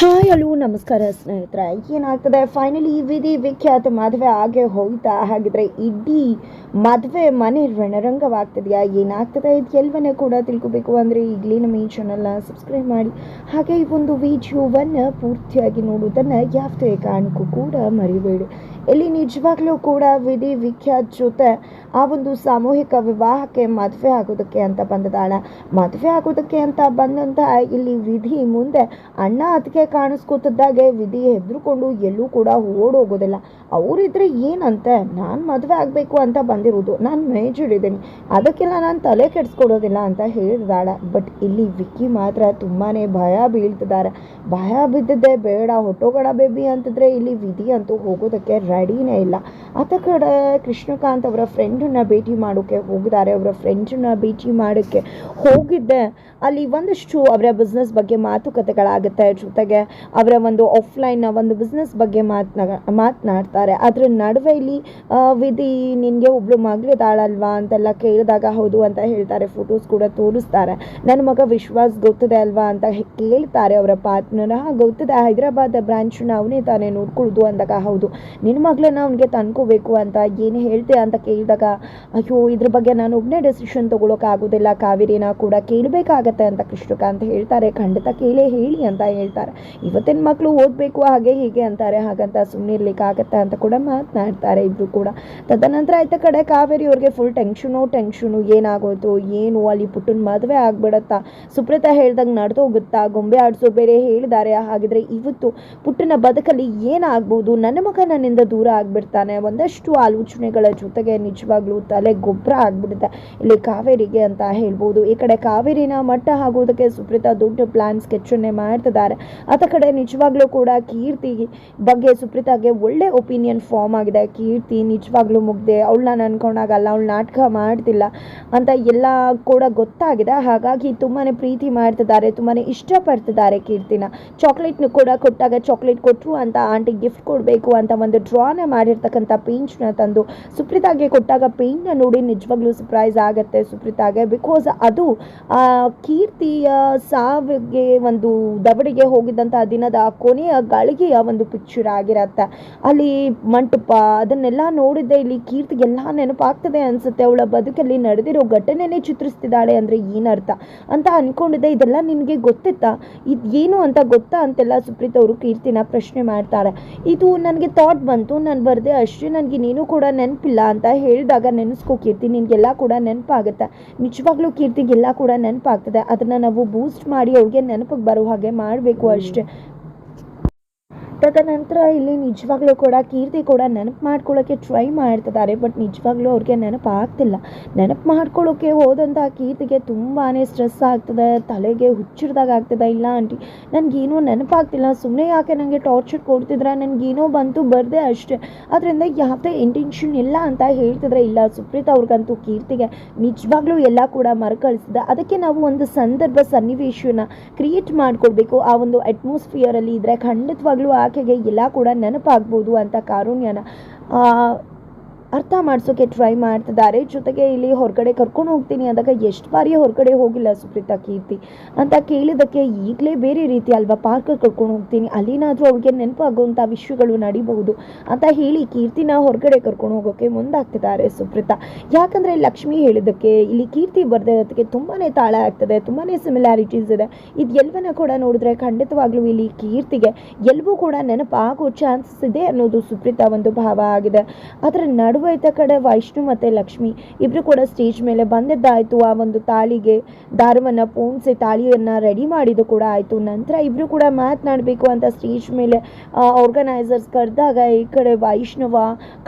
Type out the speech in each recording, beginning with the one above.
Hi hello ನಮಸ್ಕಾರ ಸ್ನೇಹಿತರೆ. ಏನಾಗ್ತದೆ? ಫೈನಲಿ ವಿಧಿ ವಿಖ್ಯಾತ ಮದುವೆ ಆಗೇ ಹೋಯ್ತಾ. ಹಾಗಿದ್ರೆ ಇಡೀ ಮದುವೆ ಮನೆ ರಣರಂಗವಾಗ್ತದೆಯಾ ಏನಾಗ್ತದೆ ಇದು ಎಲ್ಲವನ್ನೇ ಕೂಡ ತಿಳ್ಕೊಬೇಕು. ಅಂದರೆ ಈಗಲೇ ನಮ್ಮ ಈ ಚಾನಲ್ನ ಸಬ್ಸ್ಕ್ರೈಬ್ ಮಾಡಿ. ಹಾಗೆ ಈ ಒಂದು ವಿಡಿಯೋವನ್ನು ಪೂರ್ತಿಯಾಗಿ ನೋಡುವುದನ್ನು ಯಾವುದೇ ಕಾರಣಕ್ಕೂ ಕೂಡ ಮರಿಬೇಡಿ. ಇಲ್ಲಿ ನಿಜವಾಗ್ಲೂ ಕೂಡ ವಿಧಿ ವಿಖ್ಯಾತ್ ಜೊತೆ ಆ ಒಂದು ಸಾಮೂಹಿಕ ವಿವಾಹಕ್ಕೆ ಮದುವೆ ಆಗೋದಕ್ಕೆ ಅಂತ ಬಂದದಾಳ ಮದುವೆ ಆಗೋದಕ್ಕೆ ಅಂತ ಬಂದಂತಹ ಇಲ್ಲಿ ವಿಧಿ ಮುಂದೆ ಅಣ್ಣ ಅದಕ್ಕೆ ಕಾಣಿಸ್ಕೊತಿದ್ದಾಗೆ ವಿಧಿ ಹೆದರ್ಕೊಂಡು ಎಲ್ಲೂ ಕೂಡ ಓಡೋಗೋದಿಲ್ಲ. ಅವರಿದ್ರೆ ಏನಂತೆ? ನಾನು ಮದುವೆ ಆಗಬೇಕು ಅಂತ ಬಂದಿರೋದು ನಾನು ಮೇಜರ್ ಇದ್ದೀನಿ. ಅದಕ್ಕೆಲ್ಲ ನಾನು ತಲೆ ಕೆಡಿಸ್ಕೊಡೋದಿಲ್ಲ ಅಂತ ಹೇಳಿದಾಳೆ. ಬಟ್ ಇಲ್ಲಿ ವಿಕ್ಕಿ ಮಾತ್ರ ತುಂಬಾ ಭಯ ಬೀಳ್ತಿದ್ದಾರೆ ಭಯ ಬಿದ್ದಿದ್ದೆ, ಬೇಡ ಹೊಟ್ಟೋಗಡ ಬೇಬಿ ಅಂತಿದ್ರೆ ಇಲ್ಲಿ ವಿಧಿ ಅಂತೂ ಹೋಗೋದಕ್ಕೆ ರೆಡಿನೇ ಇಲ್ಲ. ಆತ ಕಡೆ ಕೃಷ್ಣಕಾಂತ್ ಅವರ ಫ್ರೆಂಡನ್ನ ಭೇಟಿ ಮಾಡೋಕ್ಕೆ ಹೋಗಿದ್ದಾರೆ. ಅವರ ಫ್ರೆಂಡನ್ನ ಭೇಟಿ ಮಾಡೋಕ್ಕೆ ಹೋಗಿದ್ದೆ. ಅಲ್ಲಿ ಒಂದಷ್ಟು ಅವರ ಬಿಸ್ನೆಸ್ ಬಗ್ಗೆ ಮಾತುಕತೆಗಳಾಗುತ್ತೆ. ಜೊತೆಗೆ ಅವರ ಒಂದು ಆಫ್ಲೈನ್ನ ಒಂದು ಬಿಸ್ನೆಸ್ ಬಗ್ಗೆ ಮಾತನಾ ಮಾತನಾಡ್ತಾರೆ. ಅದ್ರ ನಡುವೆ ಇಲ್ಲಿ ವಿಧಿ ನಿನಗೆ ಒಬ್ಳು ಮಗಳಿದ್ದಾಳಲ್ವಾ ಅಂತೆಲ್ಲ ಕೇಳಿದಾಗ ಹೌದು ಅಂತ ಹೇಳ್ತಾರೆ ಫೋಟೋಸ್ ಕೂಡ ತೋರಿಸ್ತಾರೆ. ನನ್ನ ಮಗ ವಿಶ್ವಾಸ್ ಗೊತ್ತಿದೆ ಅಲ್ವಾ ಅಂತ ಕೇಳ್ತಾರೆ ಅವರ ಪಾರ್ಟ್ನರ್ ಗೊತ್ತಿದೆ, ಹೈದರಾಬಾದ್ ಬ್ರಾಂಚ್ನ ಅವನೇ ತಾನೇ ನೋಡ್ಕೊಳ್ಳೋದು ಅಂದಾಗ ಹೌದು. ನಿನ್ನ ಮಗಳನ್ನ ಅವನಿಗೆ ತಂದ್ಕೋಬೇಕು ಅಂತ ಏನು ಹೇಳ್ತೆ ಅಂತ ಕೇಳಿದಾಗ, ಅಯ್ಯೋ, ಇದ್ರ ಬಗ್ಗೆ ನಾನು ಒಬ್ಬನೇ ಡೆಸಿಷನ್ ಆಗೋದಿಲ್ಲ, ಕಾವೇರಿನ ಕೂಡ ಕೇಳಬೇಕಾಗತ್ತೆ ಅಂತ ಕೃಷ್ಣಕಾಂತ್ ಹೇಳ್ತಾರೆ. ಖಂಡಿತ ಕೇಳೇ, ಹೇಳಿ ಅಂತ ಹೇಳ್ತಾರೆ. ಇವತ್ತಿನ ಮಕ್ಕಳು ಓದಬೇಕು ಹಾಗೆ ಹೀಗೆ ಅಂತಾರೆ, ಹಾಗಂತ ಸುಮ್ಮನೆ ಇರ್ಲಿಕ್ಕಾಗತ್ತೆ ಅಂತ ಕೂಡ ಮಾತನಾಡ್ತಾರೆ ಇಬ್ರು ಕೂಡ. ತದನಂತರ ಆಯ್ತ ಕಡೆ? ಕಾವೇರಿ ಅವ್ರಿಗೆ ಫುಲ್ ಟೆನ್ಷನು ಟೆನ್ಷನು ಏನಾಗೋಯ್ತು, ಏನು, ಅಲ್ಲಿ ಪುಟ್ಟನ ಮದುವೆ ಆಗ್ಬಿಡತ್ತಾ? ಸುಪ್ರತಾ ಹೇಳ್ದಂಗೆ ನಡೆದೋಗುತ್ತಾ ಗೊಂಬೆ ಆಡಿಸೋ ಬೇರೆ ಹೇಳಿದ್ದಾರೆ. ಹಾಗಿದ್ರೆ ಇವತ್ತು ಪುಟ್ಟನ ಬದುಕಲ್ಲಿ ಏನಾಗ್ಬೋದು? ನನ್ನ ಮಗ ನನ್ನಿಂದ ದೂರ ಆಗ್ಬಿಡ್ತಾನೆ. ಒಂದಷ್ಟು ಆಲೋಚನೆಗಳ ಜೊತೆಗೆ ನಿಜವಾಗ್ಲೂ ತಲೆ ಗೊಬ್ಬರ ಆಗ್ಬಿಡುತ್ತೆ. ಇಲ್ಲಿ ಕಾವೇರಿಗೆ ಅಂತ ಹೇಳ್ಬೋದು. ಈ ಕಡೆ ಕಾವೇರಿನ ಮಟ್ಟ ಆಗೋದಕ್ಕೆ ಸುಪ್ರೀತಾ ದೊಡ್ಡ ಪ್ಲಾನ್ ಸ್ಕೆಚನ್ನೇ ಮಾಡ್ತಿದ್ದಾರೆ. ಆತ ಕಡೆ ನಿಜವಾಗ್ಲೂ ಕೂಡ ಕೀರ್ತಿ ಬಗ್ಗೆ ಸುಪ್ರೀತಾಗೆ ಒಳ್ಳೆ ಒಪಿನಿಯನ್ ಫಾರ್ಮ್ ಆಗಿದೆ. ಕೀರ್ತಿ ನಿಜವಾಗ್ಲೂ ಮುಗ್ದೆ, ಅವಳನ್ನ ಅನ್ಕೊಂಡಾಗಲ್ಲ ಅವಳು ನಾಟಕ ಮಾಡ್ತಿಲ್ಲ ಅಂತ ಎಲ್ಲ ಕೂಡ ಗೊತ್ತಾಗಿದೆ. ಹಾಗಾಗಿ ತುಂಬಾ ಪ್ರೀತಿ ಮಾಡ್ತಿದ್ದಾರೆ ತುಂಬಾ ಇಷ್ಟಪಡ್ತಿದ್ದಾರೆ ಕೀರ್ತಿನ. ಚಾಕ್ಲೇಟ್ನ ಕೂಡ ಕೊಟ್ಟಾಗ ಚಾಕ್ಲೇಟ್ ಕೊಟ್ಟರು ಅಂತ ಆಂಟಿ ಗಿಫ್ಟ್ ಕೊಡಬೇಕು ಅಂತ ಒಂದು ಡ್ರಾನ ಮಾಡಿರ್ತಕ್ಕಂಥ ಪೇಂಟ್ನ ತಂದು ಸುಪ್ರೀತಾಗೆ ಕೊಟ್ಟಾಗ ಪೇಂಟ್ನ ನೋಡಿ ನಿಜವಾಗ್ಲೂ ಸರ್ಪ್ರೈಸ್ ಆಗುತ್ತೆ ಸುಪ್ರೀತಾಗೆ. ಬಿಕಾಸ್ ಅದು ಕೀರ್ತಿಯ ಸಾವಿಗೆ ಒಂದು ದವಡಿಗೆ ಹೋಗಿದ್ದಂಥ ದಿನದ ಕೊನೆಯ ಗಳಿಗೆಯ ಒಂದು ಪಿಕ್ಚರ್ ಆಗಿರತ್ತೆ. ಅಲ್ಲಿ ಮಂಟಪ ಅದನ್ನೆಲ್ಲ ನೋಡಿದ್ದೆ ಇಲ್ಲಿ ಕೀರ್ತಿಗೆಲ್ಲ ನೆನಪಾಗ್ತದೆ ಅನ್ಸುತ್ತೆ. ಅವಳ ಬದುಕಲ್ಲಿ ನಡೆದಿರೋ ಘಟನೆನೇ ಚಿತ್ರಿಸ್ತಿದ್ದಾಳೆ ಅಂದ್ರೆ ಏನರ್ಥ? ಅಂತ ಅನ್ಕೊಂಡಿದೆ ಇದೆಲ್ಲ ನಿನಗೆ ಗೊತ್ತಿತ್ತಾ? ಇದು ಏನು ಅಂತ ಗೊತ್ತಾ ಅಂತೆಲ್ಲ ಸುಪ್ರೀತ್ ಅವರು ಕೀರ್ತಿನ ಪ್ರಶ್ನೆ ಮಾಡ್ತಾರೆ. ಇದು ನನಗೆ ಥಾಟ್ ಬಂತು. ನಾನು ಬರ್ದೆ ಅಷ್ಟೇ. ನನಗೆ ನೀನು ಕೂಡ ನೆನಪಿಲ್ಲ ಅಂತ ಹೇಳಿದಾಗ ನೆನೆಸ್ಕೋ ಕೀರ್ತಿ. ನಿನಗೆಲ್ಲ ಕೂಡ ನೆನಪಾಗುತ್ತೆ. ನಿಜವಾಗ್ಲೂ ಕೀರ್ತಿಗೆಲ್ಲ ಕೂಡ ನೆನಪಾಗ್ತದೆ. ಅದನ್ನ ನಾವು ಬೂಸ್ಟ್ ಮಾಡಿ ಅವ್ರಿಗೆ ನೆನಪಿಗೆ ಬರೋ ಹಾಗೆ ಮಾಡಬೇಕು ಅಷ್ಟೇ. ತದನಂತರ ಇಲ್ಲಿ ನಿಜವಾಗ್ಲೂ ಕೂಡ ಕೀರ್ತಿ ಕೂಡ ನೆನಪು ಮಾಡ್ಕೊಳ್ಳೋಕ್ಕೆ ಟ್ರೈ ಮಾಡ್ತಿದ್ದಾರೆ ಬಟ್ ನಿಜವಾಗ್ಲೂ ಅವ್ರಿಗೆ ನೆನಪು ಆಗ್ತಿಲ್ಲ. ನೆನಪು ಮಾಡ್ಕೊಳ್ಳೋಕ್ಕೆ ಹೋದಂಥ ಕೀರ್ತಿಗೆ ತುಂಬಾ ಸ್ಟ್ರೆಸ್ ಆಗ್ತದೆ, ತಲೆಗೆ ಹುಚ್ಚಿಡ್ದಾಗ ಆಗ್ತದೆ, ಇಲ್ಲ ಆಂಟಿ, ನನಗೇನೂ ನೆನಪಾಗ್ತಿಲ್ಲ ಸುಮ್ಮನೆ ಯಾಕೆ ನನಗೆ ಟಾರ್ಚರ್ ಕೊಡ್ತಿದ್ರೆ, ನನಗೇನೋ ಬಂತು ಬರದೆ ಅಷ್ಟೇ. ಅದರಿಂದ ಯಾವುದೇ ಇಂಟೆನ್ಷನ್ ಇಲ್ಲ ಅಂತ ಹೇಳ್ತಿದ್ರೆ ಇಲ್ಲ, ಸುಪ್ರೀತ್ ಅವ್ರಿಗಂತೂ ಕೀರ್ತಿಗೆ ನಿಜವಾಗ್ಲೂ ಎಲ್ಲ ಕೂಡ ಮರುಕಳಿಸಿದೆ. ಅದಕ್ಕೆ ನಾವು ಒಂದು ಸಂದರ್ಭ ಸನ್ನಿವೇಶನ ಕ್ರಿಯೇಟ್ ಮಾಡಿಕೊಡ್ಬೇಕು. ಆ ಒಂದು ಅಟ್ಮಾಸ್ಫಿಯರಲ್ಲಿ ಇದ್ರೆ ಖಂಡಿತವಾಗ್ಲೂ ಆಕೆಗೆ ಎಲ್ಲ ಕೂಡ ನೆನಪಾಗ್ಬೋದು ಅಂತ ಕಾರುಣ್ಯನ. ಅರ್ಥ ಮಾಡಿಸೋಕೆ ಟ್ರೈ ಮಾಡ್ತಿದ್ದಾರೆ. ಜೊತೆಗೆ ಇಲ್ಲಿ ಹೊರಗಡೆ ಕರ್ಕೊಂಡು ಹೋಗ್ತೀನಿ. ಅಂದಾಗ ಎಷ್ಟು ಬಾರಿ ಹೊರಗಡೆ ಹೋಗಿಲ್ಲ ಸುಪ್ರೀತಾ ಕೀರ್ತಿ. ಅಂತ ಕೇಳಿದ್ದಕ್ಕೆ ಈಗಲೇ ಬೇರೆ ರೀತಿ ಅಲ್ವಾ? ಪಾರ್ಕ್ ಕರ್ಕೊಂಡು ಹೋಗ್ತೀನಿ. ಅಲ್ಲಿನಾದರೂ ಅವ್ರಿಗೆ ನೆನಪಾಗುವಂಥ ವಿಷಯಗಳು ನಡಿಬಹುದು ಅಂತ ಹೇಳಿ ಕೀರ್ತಿನ ಹೊರಗಡೆ ಕರ್ಕೊಂಡು ಹೋಗೋಕೆ ಮುಂದಾಗ್ತಿದ್ದಾರೆ ಸುಪ್ರೀತಾ. ಯಾಕಂದರೆ ಲಕ್ಷ್ಮಿ ಹೇಳಿದ್ದಕ್ಕೆ ಇಲ್ಲಿ ಕೀರ್ತಿ ಬರ್ದಿರೋದಕ್ಕೆ ತುಂಬಾ ತಾಳ ಆಗ್ತದೆ ತುಂಬಾ ಸಿಮಿಲ್ಯಾರಿಟೀಸ್ ಇದೆ. ಇದು ಕೂಡ ನೋಡಿದ್ರೆ ಖಂಡಿತವಾಗ್ಲೂ ಇಲ್ಲಿ ಕೀರ್ತಿಗೆ ಎಲ್ಲವೂ ಕೂಡ ನೆನಪಾಗೋ ಚಾನ್ಸಸ್ ಇದೆ ಅನ್ನೋದು ಸುಪ್ರೀತಾ ಒಂದು ಭಾವ ಆಗಿದೆ. ಅದರ ನಡುವೆ ಇದ್ದ ಕಡೆ ವೈಷ್ಣು ಮತ್ತು ಲಕ್ಷ್ಮಿ ಇಬ್ಬರು ಕೂಡ ಸ್ಟೇಜ್ ಮೇಲೆ ಬಂದಿದ್ದಾಯಿತು. ಆ ಒಂದು ತಾಳಿಗೆ ದಾರವನ್ನು ಪೋಣಿಸಿ ತಾಳಿಯನ್ನು ರೆಡಿ ಮಾಡಿದ್ದು ಕೂಡ ಆಯಿತು. ನಂತರ ಇಬ್ಬರು ಕೂಡ ಮಾತನಾಡಬೇಕು ಅಂತ ಸ್ಟೇಜ್ ಮೇಲೆ ಆರ್ಗನೈಸರ್ಸ್ ಕರೆದಾಗ ಈ ಕಡೆ ವೈಷ್ಣವ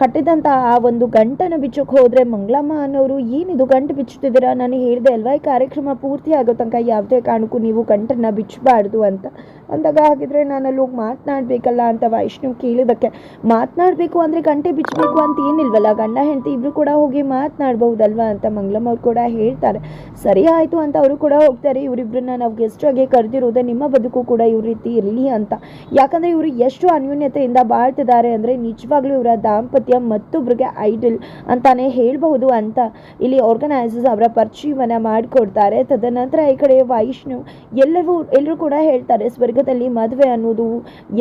ಕಟ್ಟಿದಂಥ ಆ ಒಂದು ಗಂಟನ್ನು ಬಿಚ್ಚೋಕೆ ಹೋದರೆ ಮಂಗಳಮ್ಮ ಅನ್ನೋರು ಏನಿದು ಗಂಟು ಬಿಚ್ಚುತ್ತಿದ್ದೀರಾ? ನಾನು ಹೇಳಿದೆ ಅಲ್ವಾ, ಈ ಕಾರ್ಯಕ್ರಮ ಪೂರ್ತಿ ಆಗೋ ತನಕ ಯಾವುದೇ ಕಾರಣಕ್ಕೂ ನೀವು ಗಂಟನ್ನು ಬಿಚ್ಚಬಾರ್ದು ಅಂತ. ಅಂದಾಗ ಹಾಗಿದ್ರೆ ನಾನು ಅಲ್ಲಿ ಹೋಗಿ ಮಾತನಾಡಬೇಕಲ್ಲ ಅಂತ ವೈಷ್ಣವ್ ಕೇಳಿದಕ್ಕೆ ಮಾತನಾಡಬೇಕು ಅಂದರೆ ಗಂಟೆ ಬಿಚ್ಚಬೇಕು ಅಂತ ಏನಿಲ್ವಲ್ಲ ಗಂಡ ಹೆಂಡತಿ ಇಬ್ಬರು ಕೂಡ ಹೋಗಿ ಮಾತನಾಡ್ಬಹುದಲ್ವಾ ಅಂತ ಮಂಗಳಮ್ಮ ಅವ್ರು ಕೂಡ ಹೇಳ್ತಾರೆ. ಸರಿ ಆಯಿತು ಅಂತ ಅವರು ಕೂಡ ಹೋಗ್ತಾರೆ. ಇವರಿಬ್ಬರನ್ನ ನಾವು ಗೆಸ್ಟ್ ಆಗಿ ಕರೆದಿರೋದೇ ನಿಮ್ಮ ಬದುಕು ಕೂಡ ಇವ್ರ ರೀತಿ ಇರಲಿ ಅಂತ. ಯಾಕಂದರೆ ಇವರು ಎಷ್ಟು ಅನ್ಯೂನ್ಯತೆಯಿಂದ ಬಾಳ್ತಿದ್ದಾರೆ ಅಂದರೆ ನಿಜವಾಗ್ಲೂ ಇವರ ದಾಂಪತ್ಯ ಮತ್ತೊಬ್ಬರಿಗೆ ಐಡಲ್ ಅಂತಾನೆ ಹೇಳಬಹುದು ಅಂತ ಇಲ್ಲಿ ಆರ್ಗನೈಸರ್ಸ್ ಅವರ ಪರಿಚಯವನ್ನ ಮಾಡಿಕೊಡ್ತಾರೆ. ತದನಂತರ ಈ ಕಡೆ ವೈಷ್ಣು ಎಲ್ಲರೂ ಎಲ್ಲರೂ ಕೂಡ ಹೇಳ್ತಾರೆ, ಸ್ವರ್ಗದಲ್ಲಿ ಮದುವೆ ಅನ್ನೋದು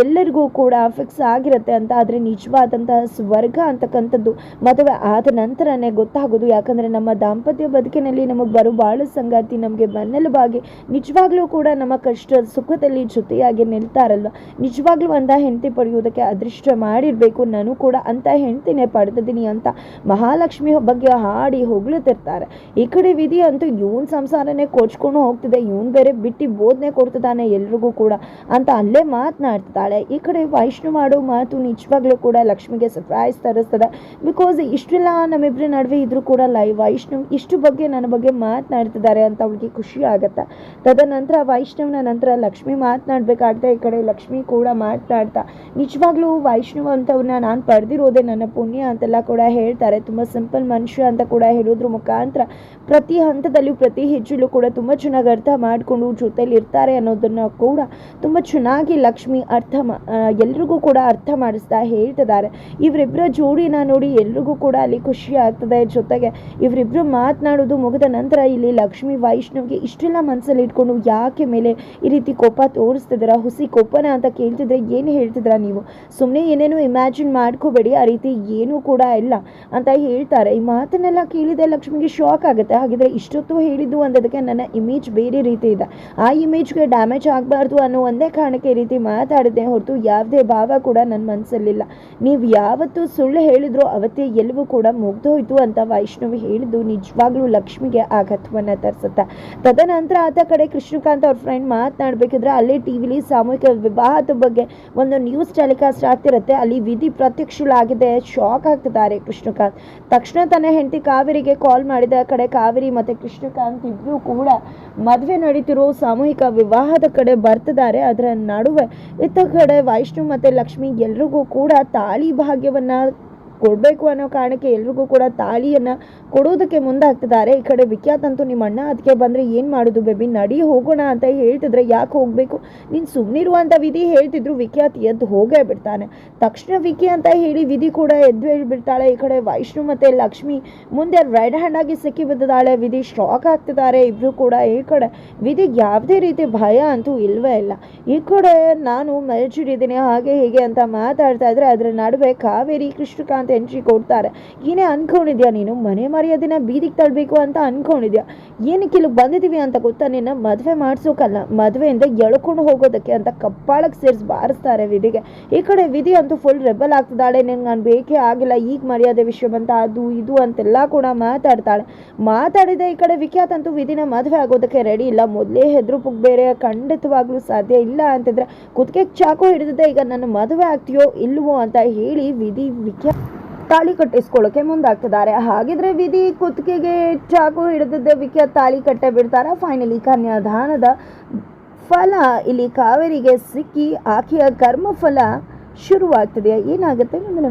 ಎಲ್ಲರಿಗೂ ಕೂಡ ಫಿಕ್ಸ್ ಆಗಿರುತ್ತೆ ಅಂತ. ಆದರೆ ನಿಜವಾದಂತಹ ಸ್ವರ್ಗ ಅಂತಕ್ಕಂಥದ್ದು ಮದುವೆ ಆದ ನಂತರನೇ ಗೊತ್ತಾಗೋದು. ಯಾಕಂದರೆ ನಮ್ಮ ದಾಂಪತ್ಯ ಬದುಕಿನಲ್ಲಿ ನಮಗೆ ಬರೋ ಬಾಳು ಸಂಗಾತಿ ನಮಗೆ ಬೆನ್ನೆಲುಬಾಗಿ ನಿಜವಾಗ್ಲೂ ಕೂಡ ನಮ್ಮ ಕಷ್ಟ ಸುಖದಲ್ಲಿ ಜೊತೆಯಾಗಿ ನಿಲ್ತಾರಲ್ವ? ನಿಜವಾಗ್ಲೂ ಅಂತ ಹೆಂಡತಿ ಪಡೆಯುವುದಕ್ಕೆ ಅದೃಷ್ಟ ಮಾಡಿರಬೇಕು. ನಾನು ಕೂಡ ಅಂತ ಹೆಂಡ್ತಿನೇ ಪಡೆದಿದ್ದೀನಿ ಅಂತ ಮಹಾಲಕ್ಷ್ಮಿ ಬಗ್ಗೆ ಹಾಡಿ ಹೊಗಳುತ್ತಿರ್ತಾರೆ. ಈ ಕಡೆ ವಿಧಿ ಅಂತೂ ಇವನ್ ಸಂಸಾರನೇ ಕೊಚ್ಕೊಂಡು ಹೋಗ್ತಿದೆ. ಇವನ್ ಬೇರೆ ಬಿಟ್ಟು ಬೋಧನೆ ಕೊಡ್ತಿದ್ದಾನೆ ಎಲ್ರಿಗೂ ಕೂಡ ಅಂತ ಅಲ್ಲೇ ಮಾತನಾಡ್ತಿದ್ದಾಳೆ. ಈ ಕಡೆ ವೈಷ್ಣು ಮಾಡೋ ಮಾತು ನಿಜವಾಗ್ಲೂ ಕೂಡ ಲಕ್ಷ್ಮಿಗೆ ಸರ್ಪ್ರೈಸ್ ತರಿಸ್ತದೆ. ಬಿಕಾಸ್ ಇಷ್ಟೆಲ್ಲ ನಮ್ಮಿಬ್ಬರ ನಡುವೆ ಇದ್ದರೂ ಕೂಡ ಲೈವ್ ವೈಷ್ಣವ್ ಇಷ್ಟು ಬಗ್ಗೆ ನನ್ನ ಬಗ್ಗೆ ಮಾತನಾಡ್ತಿದ್ದಾರೆ ಅಂತ ಅವಳಿಗೆ ಖುಷಿ ಆಗುತ್ತೆ. ತದನಂತರ ವೈಷ್ಣವ್ನ ನಂತರ ಲಕ್ಷ್ಮಿ ಮಾತನಾಡ್ಬೇಕಾಗುತ್ತೆ ಈ ಕಡೆ ಲಕ್ಷ್ಮಿ ಕೂಡ ಮಾತನಾಡ್ತಾ. ನಿಜವಾಗ್ಲೂ ವೈಷ್ಣವ್ ಅಂತವ್ರನ್ನ ನಾನು ಪಡೆದಿರೋದೇ ನನ್ನ ಪುಣ್ಯ ಅಂತೆಲ್ಲ ಕೂಡ ಹೇಳ್ತಾರೆ. ತುಂಬ ಸಿಂಪಲ್ ಮನುಷ್ಯ ಅಂತ ಕೂಡ ಹೇಳೋದ್ರ ಮುಖಾಂತರ ಪ್ರತಿ ಹಂತದಲ್ಲೂ, ಪ್ರತಿ ಹೆಜ್ಜೆಲೂ ಕೂಡ ತುಂಬ ಚೆನ್ನಾಗಿ ಅರ್ಥ ಮಾಡಿಕೊಂಡು ಜೊತೆಲಿ ಇರ್ತಾರೆ ಅನ್ನೋದನ್ನು ಕೂಡ ತುಂಬ ಚೆನ್ನಾಗಿ ಲಕ್ಷ್ಮಿ ಅರ್ಥ ಮಾ ಎಲ್ರಿಗೂ ಕೂಡ ಅರ್ಥ ಮಾಡಿಸ್ತಾ ಹೇಳ್ತಿದ್ದಾರೆ. ಇವರಿಬ್ಬರ ಜೋಡಿನ ನೋಡಿ ಎಲ್ರಿಗೂ ಕೂಡ ಅಲ್ಲಿ ಖುಷಿ ಆಗ್ತದೆ. ಜೊತೆಗೆ ಇವರಿಬ್ಬರು ಮಾತನಾಡೋದು ಮುಗಿದ ನಂತರ ಇಲ್ಲಿ ಲಕ್ಷ್ಮಿ ವೈಷ್ಣವ್ಗೆ ಇಷ್ಟೆಲ್ಲ ಮನಸ್ಸಲ್ಲಿ ಇಟ್ಕೊಂಡು ಯಾಕೆ ಮೇಲೆ ಈ ರೀತಿ ಕೋಪ ತೋರಿಸ್ತಿದ್ದೀರಾ? ಹುಸಿ ಕೋಪನ ಅಂತ ಕೇಳ್ತಿದ್ರೆ ಏನು ಹೇಳ್ತಿದ್ರ ನೀವು? ಸುಮ್ಮನೆ ಏನೇನು ಇಮ್ಯಾಜಿನ್ ಮಾಡ್ಕೋಬೇಡಿ. ಆ ರೀತಿ ಏನೂ ಕೂಡ ಇಲ್ಲ ಅಂತ ಹೇಳ್ತಾರೆ. ಈ ಮಾತನ್ನೆಲ್ಲ ಕೇಳಿದೆ ಲಕ್ಷ್ಮಿಗೆ ಶಾಕ್ ಆಗುತ್ತೆ. ಹಾಗಿದ್ರೆ ಇಷ್ಟೊತ್ತು ಹೇಳಿದ್ದು ಅಂದದಕ್ಕೆ ನನ್ನ ಇಮೇಜ್ ಬೇರೆ ರೀತಿ ಇದೆ. ಆ ಇಮೇಜ್ಗೆ ಡ್ಯಾಮೇಜ್ ಆಗಬಾರ್ದು ಅನ್ನೋ ಒಂದೇ ಕಾರಣಕ್ಕೆ ಈ ರೀತಿ ಮಾತಾಡಿದೆ ಹೊರತು ಯಾವುದೇ ಭಾವ ಕೂಡ ನನ್ನ ಮನಸ್ಸಲ್ಲಿಲ್ಲ ನೀವು ಯಾವತ್ತು ಸುಳ್ಳು ಹೇಳಿದ್ರು ಅವತ್ತೇ ಎಲ್ಲವೂ ಕೂಡ ಮುಗ್ದೋಯ್ತು ಅಂತ ವೈಷ್ಣವಿ ಹೇಳಿದ್ದು. ನಿಜವಾಗ್ಲೂ ಲಕ್ಷ್ಮಿಗೆ ಆಘಾತವನ್ನು ತರಿಸುತ್ತೆ. ತದನಂತರ ಆತ ಕಡೆ ಕೃಷ್ಣಕಾಂತ್ ಅವ್ರ ಫ್ರೆಂಡ್ ಮಾತನಾಡಬೇಕಿದ್ರೆ ಅಲ್ಲಿ ಟಿ ವಿಲಿ ಸಾಮೂಹಿಕ ವಿವಾಹದ ಬಗ್ಗೆ ಒಂದು ನ್ಯೂಸ್ ಟೆಲಿಕಾಸ್ಟ್ ಆಗ್ತಿರುತ್ತೆ. ಅಲ್ಲಿ ವಿಧಿ ಪ್ರತ್ಯಕ್ಷಳಾಗಿದೆ. ಶಾಕ್ ಆಗ್ತಿದ್ದಾರೆ ಕೃಷ್ಣಕಾಂತ್. ತಕ್ಷಣ ತನ್ನ ಹೆಂಡತಿ ಕಾವೇರಿಗೆ ಕಾಲ್ ಮಾಡಿದ ಕಡೆ ಕಾವೇರಿ ಮತ್ತೆ ಕೃಷ್ಣಕಾಂತ್ ಇಬ್ಬರೂ ಕೂಡ ಮದುವೆ ನಡೀತಿರೋ ಸಾಮೂಹಿಕ ವಿವಾಹದ ಕಡೆ ಬರ್ತಿದ್ದಾರೆ. ಅದರ ನಡುವೆ ಇತ್ತ ಕಡೆ ವೈಷ್ಣು ಮತ್ತೆ ಲಕ್ಷ್ಮಿ ಎಲ್ರಿಗೂ ಕೂಡ ತಾಳಿ ಭಾಗ್ಯವನ್ನ ಕೊಡಬೇಕು ಅನ್ನೋ ಕಾರಣಕ್ಕೆ ಎಲ್ರಿಗೂ ಕೂಡ ತಾಳಿಯನ್ನು ಕೊಡೋದಕ್ಕೆ ಮುಂದಾಗ್ತಿದ್ದಾರೆ. ಈ ಕಡೆ ವಿಖ್ಯಾತ್ ಅಂತೂ ನಿಮ್ಮ ಅಣ್ಣ ಅದಕ್ಕೆ ಬಂದರೆ ಏನು ಮಾಡೋದು ಬೇಬಿ ನಡಿ ಹೋಗೋಣ ಅಂತ ಹೇಳ್ತಿದ್ರೆ ಯಾಕೆ ಹೋಗಬೇಕು? ನೀನು ಸುಮ್ಮನಿರುವಂಥ ವಿಧಿ ಹೇಳ್ತಿದ್ರು ವಿಖ್ಯಾತ್ ಎದ್ದು ಹೋಗೇ ಬಿಡ್ತಾನೆ. ತಕ್ಷಣ ವಿಕಿ ಅಂತ ಹೇಳಿ ವಿಧಿ ಕೂಡ ಎದ್ದು ಹೇಳಿಬಿಡ್ತಾಳೆ. ಈ ಕಡೆ ವೈಷ್ಣು ಮತ್ತು ಲಕ್ಷ್ಮಿ ಮುಂದೆ ರೆಡ್ ಹ್ಯಾಂಡ್ ಆಗಿ ಸಿಕ್ಕಿ ಬಿದ್ದಿದ್ದಾಳೆ ವಿಧಿ ಶಾಕ್ ಆಗ್ತಿದ್ದಾರೆ. ಇಬ್ಬರು ಕೂಡ ಈ ಕಡೆ ವಿಧಿಗೆ ಯಾವುದೇ ರೀತಿ ಭಯ ಅಂತೂ ಇಲ್ಲವೇ ಇಲ್ಲ. ಈ ಕಡೆ ನಾನು ಮರಚಿಡಿದ್ದೀನಿ ಹಾಗೆ ಹೀಗೆ ಅಂತ ಮಾತಾಡ್ತಾ ಇದ್ರೆ ಅದರ ನಡುವೆ ಕಾವೇರಿ, ಕೃಷ್ಣಕಾಂತ್ ಎಂಟ್ರಿ ಕೊಡ್ತಾರೆ. ಏನೇ ಅನ್ಕೊಂಡಿದ್ಯಾ ನೀನು? ಮನೆ ಮರ್ಯಾದೆನ ಬೀದಿಗೆ ತಳ್ಬೇಕು ಅಂತ ಅನ್ಕೊಂಡಿದ್ಯಾ? ಏನಕ್ಕೆ ಇಲ್ಲಿ ಬಂದಿದೀವಿ ಅಂತ ಗೊತ್ತಾ? ನಿನ್ನ ಮದುವೆ ಮಾಡಿಸೋಕಲ್ಲ. ಮದುವೆಯಿಂದ ಎಳ್ಕೊಂಡು ಹೋಗೋದಕ್ಕೆ ಅಂತ ಕಪ್ಪಾಳಕ್ಕೆ ಸೇರಿಸಿ ಬಾರಿಸ್ತಾರೆ ವಿಧಿಗೆ. ಈ ಕಡೆ ವಿಧಿ ಅಂತೂ ಫುಲ್ ರೆಬಲ್ ಆಗ್ತಿದ್ದಾಳೆ. ನಿನ್ಗೆ ನಾನು ಬೇಕೇ ಆಗಿಲ್ಲ. ಈಗ ಮರ್ಯಾದೆ ವಿಷಯ ಬಂತ, ಅದು ಇದು ಅಂತೆಲ್ಲ ಕೂಡ ಮಾತಾಡ್ತಾಳೆ. ಮಾತಾಡಿದ ಈ ಕಡೆ ವಿಖ್ಯಾತ ಅಂತೂ ವಿಧಿನ ಮದುವೆ ಆಗೋದಕ್ಕೆ ರೆಡಿ ಇಲ್ಲ. ಮೊದಲೇ ಹೆದ್ರು ಪುಗ್ ಬೇರೆ, ಖಂಡಿತವಾಗ್ಲೂ ಸಾಧ್ಯ ಇಲ್ಲ ಅಂತಂದ್ರೆ ಕುತ್ತಿಗೆ ಚಾಕು ಹಿಡಿದಿದೆ. ಈಗ ನನ್ನ ಮದುವೆ ಆಗ್ತೀಯೋ ಇಲ್ವೋ ಅಂತ ಹೇಳಿ ವಿಧಿ ವಿಖ್ಯಾತ್ ತಾಳಿ ಕಟ್ಟಿಸ್ಕೊಳ್ಳೋಕೆ ಮುಂದಾಗ್ತಿದ್ದಾರೆ. ಹಾಗಿದ್ರೆ ವಿಧಿ ಕುತ್ತಿಗೆಗೆ ಚಾಕು ಹಿಡಿದಿದ್ದೆ ವಿಖ್ಯ ತಾಳಿ ಕಟ್ಟೆ ಬಿಡ್ತಾರ? ಫೈನಲಿ ಕನ್ಯಾದಾನದ ಫಲ ಇಲ್ಲಿ ಕಾವೇರಿಗೆ ಸಿಕ್ಕಿ, ಆಕೆಯ ಕರ್ಮಫಲ ಶುರುವಾಗ್ತದೆ ಏನಾಗುತ್ತೆ? ಮುಂದಿನ